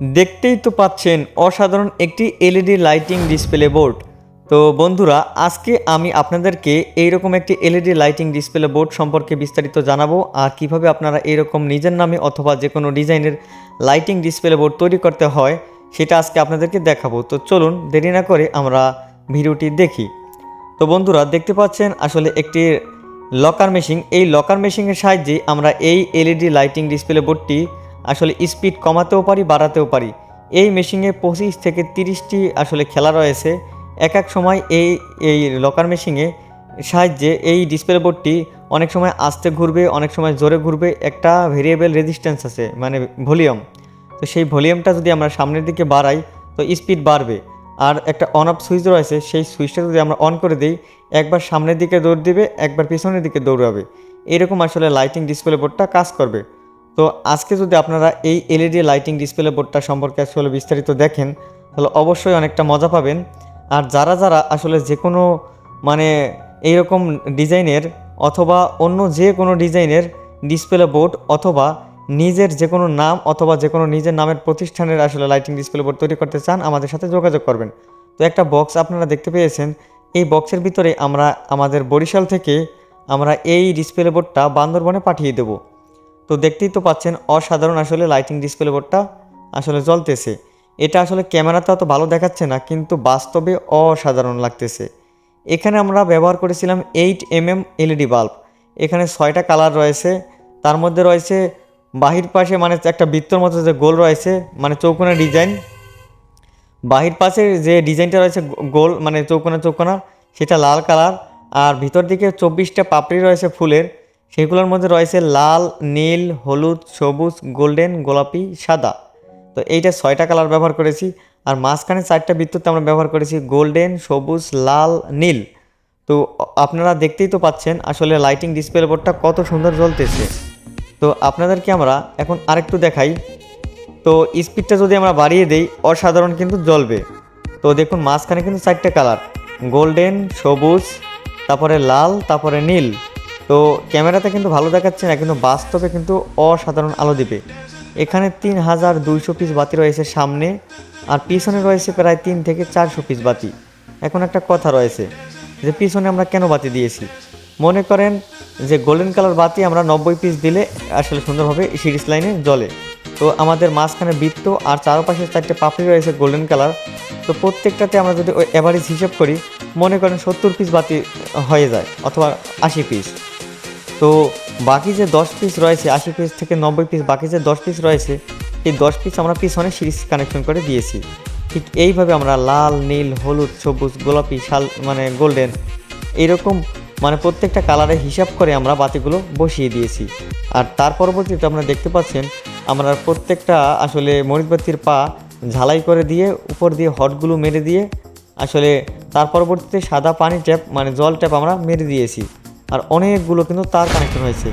দেখতেই তো পাচ্ছেন অসাধারণ একটি এলইডি লাইটিং ডিসপ্লে বোর্ড। তো বন্ধুরা, আজকে আমি আপনাদেরকে এইরকম একটি এলইডি লাইটিং ডিসপ্লে বোর্ড সম্পর্কে বিস্তারিত জানাব আর কীভাবে আপনারা এরকম নিজের নামে অথবা যে কোনো ডিজাইনের লাইটিং ডিসপ্লে বোর্ড তৈরি করতে হয়, সেটা আজকে আপনাদেরকে দেখাবো। তো চলুন, দেরি না করে আমরা ভিডিওটি দেখি। তো বন্ধুরা, দেখতে পাচ্ছেন আসলে একটি লকার মেশিন। এই লকার মেশিনের সাহায্যে আমরা এই এলইডি লাইটিং ডিসপ্লে বোর্ডটি আসলে স্পিড কমাতেও পারি, বাড়াতেও পারি। এই মেশিনে পঁচিশ থেকে তিরিশটি আসলে খেলা রয়েছে। এক এক সময় এই এই লকার মেশিনে সাহায্যে এই ডিসপ্লে বোর্ডটি অনেক সময় আস্তে ঘুরবে, অনেক সময় জোরে ঘুরবে। একটা ভেরিয়েবল রেজিস্ট্যান্স আছে মানে ভলিউম। তো সেই ভলিউমটা যদি আমরা সামনের দিকে বাড়াই, তো স্পিড বাড়বে। আর একটা অন অফ সুইচ রয়েছে, সেই সুইচটা যদি আমরা অন করে দিই, একবার সামনের দিকে দৌড় দিবে, একবার পিছনের দিকে দৌড়াবে। এরকম আসলে লাইটিং ডিসপ্লে বোর্ডটা কাজ করবে। তো আজকে যদি আপনারা এই এলইডি লাইটিং ডিসপ্লে বোর্ডটা সম্পর্কে আসলে বিস্তারিত দেখেন, তাহলে অবশ্যই অনেকটা মজা পাবেন। আর যারা যারা আসলে যে কোনো মানে এইরকম ডিজাইনের অথবা অন্য যে কোনো ডিজাইনের ডিসপ্লে বোর্ড অথবা নিজের যে কোনো নাম অথবা যে কোনো নিজের নামের প্রতিষ্ঠানের আসলে লাইটিং ডিসপ্লে বোর্ড তৈরি করতে চান, আমাদের সাথে যোগাযোগ করবেন। তো একটা বক্স আপনারা দেখতে পেয়েছেন, এই বক্সের ভিতরে আমরা আমাদের বরিশাল থেকে আমরা এই ডিসপ্লে বোর্ডটা বান্দরবনে পাঠিয়ে দেব। তো দেখতেই তো পাচ্ছেন অসাধারণ আসলে লাইটিং ডিসপ্লে বোর্ডটা আসলে জ্বলতেছে। এটা আসলে ক্যামেরাতে অত ভালো দেখাচ্ছে না, কিন্তু বাস্তবে অসাধারণ লাগতেছে। এখানে আমরা ব্যবহার করেছিলাম eight M M LED bulb এখানে ছয়টা কালার রয়েছে, তার মধ্যে রয়েছে বাহির পাশে মানে একটা বৃত্তর মতো যে গোল রয়েছে মানে চৌকোনা ডিজাইন বাহির পাশে যে ডিজাইনটা রয়েছে গোল মানে চৌকোনা চৌকোনা, সেটা লাল কালার আর ভিতর দিকে চব্বিশটা পাপড়ি রয়েছে ফুলের সেগুলোর মধ্যে রয়েছে লাল, নীল, হলুদ, সবুজ, গোল্ডেন, গোলাপি, সাদা। তো এইটা ছয়টা কালার ব্যবহার করেছি। আর মাঝখানে চারটা বিদ্যুৎ আমরা ব্যবহার করেছি, গোল্ডেন, সবুজ, লাল, নীল। তো আপনারা দেখতেই তো পাচ্ছেন, আসলে লাইটিং ডিসপ্লে বোর্ডটা কত সুন্দর জ্বলতেছে। তো আপনাদেরকে আমরা এখন আরেকটু দেখাই। তো স্পিডটা যদি আমরা বাড়িয়ে দেই, অসাধারণ কিন্তু জ্বলবে। তো দেখুন, মাঝখানে কিন্তু চারটে কালার। গোল্ডেন, সবুজ, তারপরে লাল, তারপরে নীল। তো ক্যামেরাতে কিন্তু ভালো দেখাচ্ছে না, কিন্তু বাস্তবে কিন্তু অসাধারণ আলো দিবে। এখানে তিন হাজার দুইশো পিস বাতি রয়েছে সামনে, আর পিছনে রয়েছে প্রায় তিন থেকে চারশো পিস বাতি। এখন একটা কথা রয়েছে, যে পিছনে আমরা কেন বাতি দিয়েছি? মনে করেন যে গোল্ডেন কালার বাতি আমরা নব্বই পিস দিলে আসলে সুন্দরভাবে সিরিজ লাইনে জ্বলে। তো আমাদের মাঝখানে বৃত্ত আর চারপাশে চারটে পাপড়ি রয়েছে গোল্ডেন কালার তো প্রত্যেকটাতে আমরা যদি ওই অ্যাভারেজ হিসেব করি, মনে করেন সত্তর পিস বাতি হয়ে যায় অথবা আশি পিস তো বাকি যে দশ পিস রয়েছে, আশি পিস থেকে নব্বই পিস বাকি যে দশ পিস রয়েছে, এই দশ পিস আমরা পিছনে সিরিজ কানেকশন করে দিয়েছি। ঠিক এইভাবে আমরা লাল, নীল, হলুদ, সবুজ, গোলাপি, শাল মানে গোল্ডেন এইরকম মানে প্রত্যেকটা কালারে হিসাব করে আমরা বাতিগুলো বসিয়ে দিয়েছি। আর তার পরবর্তীতে আপনারা দেখতে পাচ্ছেন, আমরা প্রত্যেকটা আসলে মরিচবাতির পা ঝালাই করে দিয়ে, উপর দিয়ে হটগুলো মেরে দিয়ে, আসলে তার পরবর্তীতে সাদা পানি ট্যাপ মানে জল ট্যাপ আমরা মেরে দিয়েছি। আর অনেকগুলো কিন্তু তার কানেকশন হয়েছে।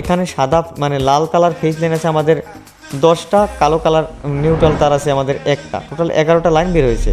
এখানে সাদা মানে লাল কালার ফেস লাইন আছে আমাদের দশটা, কালো কালার নিউট্রাল তার আছে আমাদের একটা। টোটাল এগারোটা লাইন বের হয়েছে.